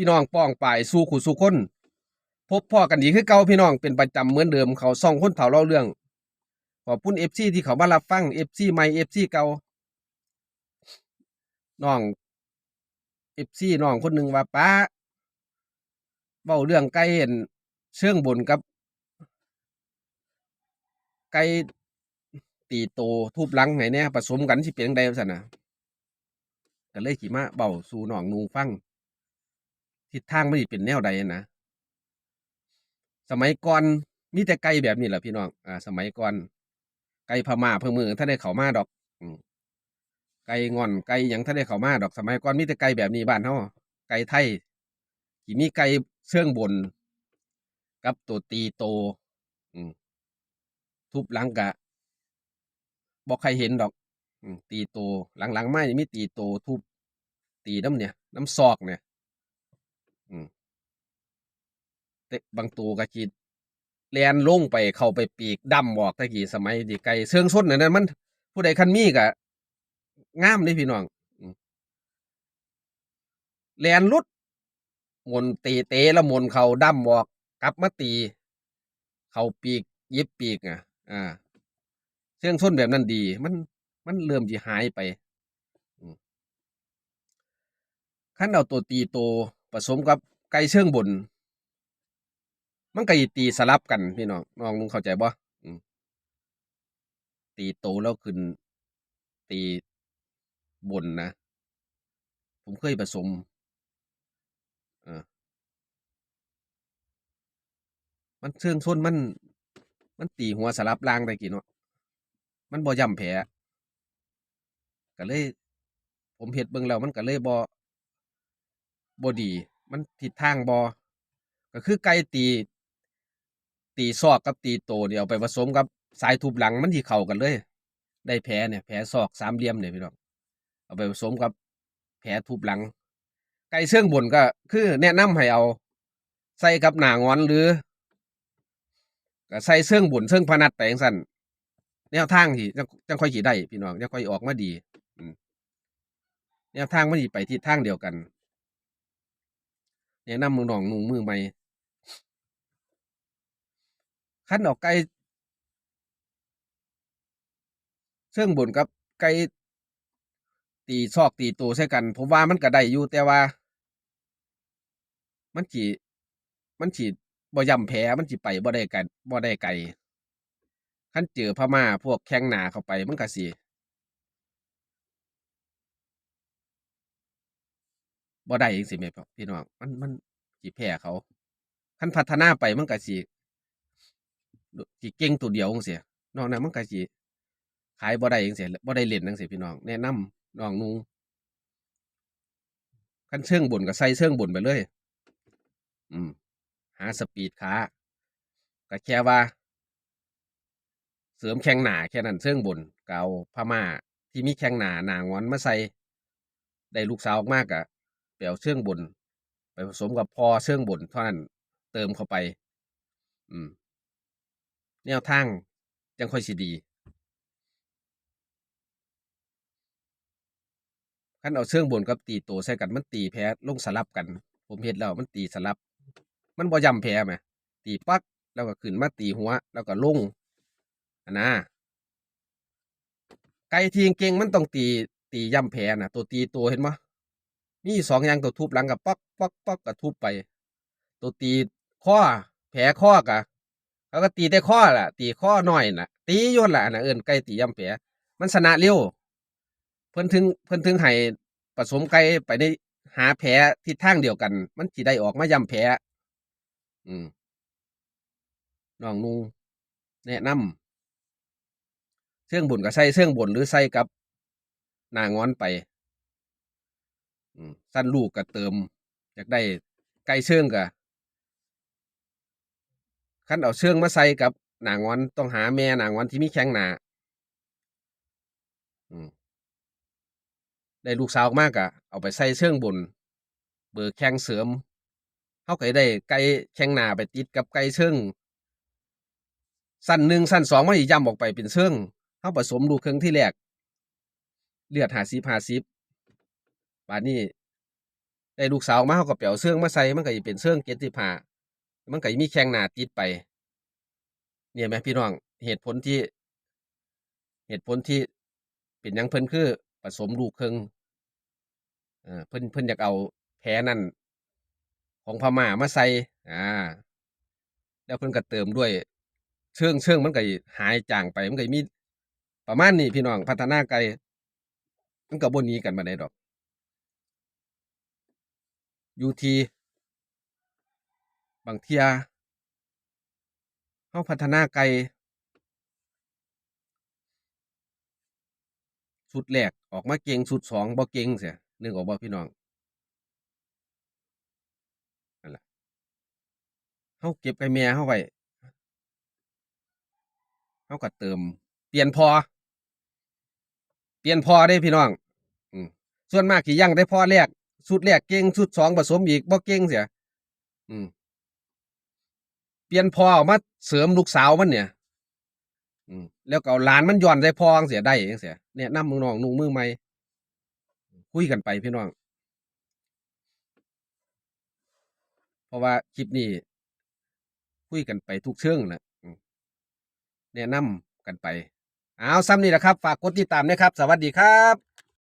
พี่น้องป้องปายสู่ขุสู่คน พบพ่อกันอีกคือเก่าพี่น้องเป็นประจำเหมือนเดิมเขาซ่องคนเผาเล่าเรื่อง ขอบคุณเอฟซีที่เขามารับฟังเอฟซีใหม่เอฟซีเก่าน้องเอฟซีน้องคนหนึ่งว่าป้าเบ้าเรื่องไก่เห็นเชื่องบนกับ ไก่ตีโตทุบลังไงเนี่ยผสมกันสิเป็นยังใดสันนะก็เลยขี่มาเบาสู่น้องนูฟัง ทิศทางไม่เป็นแนวใดนะ สมัยก่อนมีแต่ไก่แบบนี้แหละพี่น้องอ่า สมัยก่อน ไก่พม่าเพิ่งมือถ้าได้เขามาดอกไก่งอนไก่ยังถ้าได้เขามาดอกสมัยก่อนมีแต่ไก่แบบนี้บ้านเฮาไก่ไทยที่มีไก่เชื่องบน กับตัวตีโต อืมทุบหลังกะบอกใครเห็นดอกตีโต หลังๆไม่มีตีโตทุบตีน้ำเนี่ย น้ำซอกเนี่ย อืมแต่ บางตัวก็จีแลนลงไปเข้าไปปีกดำบอกตะกี้สมัยดีไกลเชิงส้นนั่นนมัน ผู้ใดคันมีกะงามเลยพี่น้องอืมแลนลุดหมนตีเตะแล้วหมนเขาดำบอกกลับมาตี เขาปีกยิบปีกอะ อ่าเชิงส้นแบบนั้นดี มัน มันเริ่มจะหายไปขั้นเอาตัวตีโตผสมกับไก่เชิงบน มันก็ตีสลับกันพี่น้องน้องนุงเข้าใจบ่ตีโตแล้วขึ้น ตีบนนะ ผมเคยผสมมันเชิงส้นมัน มันตีหัวสลับล่างได้กี่เนาะมันบ่ย่ำแผลก็เลย ผมเฮ็ดเบิ่งแล้วมันก็เลยบ่บ่ดี มันทิศทางบ่ก็คือไก่ตี ตีซอกกับตีโตเดี๋ยวเอาไปผสมกับสายทุบหลังมันสิเข้ากันเลย ได้แผลเนี่ยแผลซอกสามเหลี่ยมเนี่ยพี่น้องเอาไปผสมกับแผลทุบหลัง ไก่เชื่องบนก็คือแนะนำให้เอา ใส่กับหนางอนหรือก็ใส่เชื่องบนเชื่องพนัดไปจังซั่นแนวทางที่จังจังค่อยสิได้พี่น้องจังค่อยออกมาดีแนวทางมันสิไปทิศทางเดียวกันแนะนำมือน้องนุ่งมือใหม่ คันออกไก่เชื่องบนกับไก่ตีซอกตีโตใส่กัน ผมว่ามันก็ได้อยู่แต่ว่า มันสิมันสิบ่ย่ำแพ้มันสิไปบ่ได้กันบ่ได้ไกลคันเจอพม่าพวกแข้งหนาเข้าไปมันก็สิบ่ได้จังซี่แม่พี่น้องมันมันสิแพ้เขาคันพัฒนาไปมันก็สิ สิเก่งตัวเดียวจังซี่นอกนั้นมันก็สิขายบ่ได้จังซี่บ่ได้เล่นจังซี่พี่น้องแนะนำน้องนุงคันเชิงบนก็ใส่เชิงบนไปเลย อืม หาสปีดขาก็แค่ว่า เสริมแข้งหนาแค่นั้นเชิงบนเอาพม่าที่มีแข้งหนาหนางอนมาใส่ได้ลูกสาวมากอะไปเอาเชิงบน ไปผสมกับพอเชิงบนเท่านั้นเติมเข้าไป อืม แนวทางจังค่อยสิดีคันเอาเชิงบนกับตีโตใส่กันมันตีแพ้ลงสลับกัน ผมเห็นแล้วมันตีสลับ มันบ่ย่ำแพ้ไหมตีปักแล้วก็ขึ้นมาตีหัว แล้วก็ลงอันนะไก่ทีเก่งมันต้องตีตีย่ำแพ้นะตัวตีตัวเห็นมั้มีสองอย่างตัวทุบหลังกับปักปักปักกับทุบไป ตัวตีข้อแผลข้อกะ เขาก็ตีแต่ข้อแหละตีข้อหน้อยน่ะ ตีโยนละนะเอินไก่ตีย่ำแผลมันชนะเร็วเพิ่นถึงเพิ่นถึงให้ผสมไก่ไปในหาแผลทิศทางเดียวกัน มันสิได้ออกมาย่ำแผลอืมน้องนุงแนะนำเสื่องบนก็ใส่เสื่องบนหรือใส่กับหนางอนไปอืมสั้นลูกก็เติมอยากได้ไก่เชื่องก็ คันเอาเชืองมาใส่กับหนางอนต้องหาแม่หนางอนที่มีแข้งหนาได้ลูกสาวมากอะเอาไปใส่เชืองบน เบอร์แข้งเสริมเขาก็ได้ไก่แข้งหนาไปติดกับไก่เชืองสั้นหนึ่งสั้นสองมันอีย่ำออกไปเป็นเชืองเขาผสมลูกเครื่องที่แรกเลือดหาสิบหาสิบบาดนี้ได้ลูกสาวมาเฮาก็ไปเอาเสื้องมาใส่มันก็สิเป็นเสื้อง75 มันก็มีแข้งหน้าติดไป เนี่ยแหมพี่น้องเหตุผลที่ เหตุผลที่เป็นยังเพิ่นคือผสมลูกเครึ่งอ่อเพิ่นเพิ่นอยากเอาแผลนั่นของพม่ามาใส่อ่า แล้วเพิ่นก็เติมด้วย เชิงเชิงมันก็หายจางไป มันก็มีประมาณนี้พี่น้องพัฒนาไกลมันก็บ่หนีกันปานใดดอกอยู่ที่ บางเทียเฮาพัฒนาไกลชุดแรกออกมาเก่งชุดสองบ่เก่งเสียนึกออกบ่พี่น้องนั่นแหละเฮาเก็บไก่แม่เฮาไว้เฮาก็เติม เปลี่ยนพอ เปลี่ยนพอเด้พี่น้องอืมส่วนมากสิยังได้พอแรกชุดแรกเก่งชุดสองผสมอีกบ่เก่งเสียอืม เปลี่ยนพ่อออกมาเสริมลูกสาวมันเนี่ย อืมแล้วก็เอาหลานมันย้อนใส่พ่อจั่งเสียได้จังเสียแนะนำน้องๆนุ่งมือใหม่คุยกันไปพี่น้อง เพราะว่าคลิปนี้คุยกันไปทุกเชิงแหละอืมแนะนำกันไป เอาซ้ำนี่แหละครับ ฝากกดติดตามนะครับ สวัสดีครับ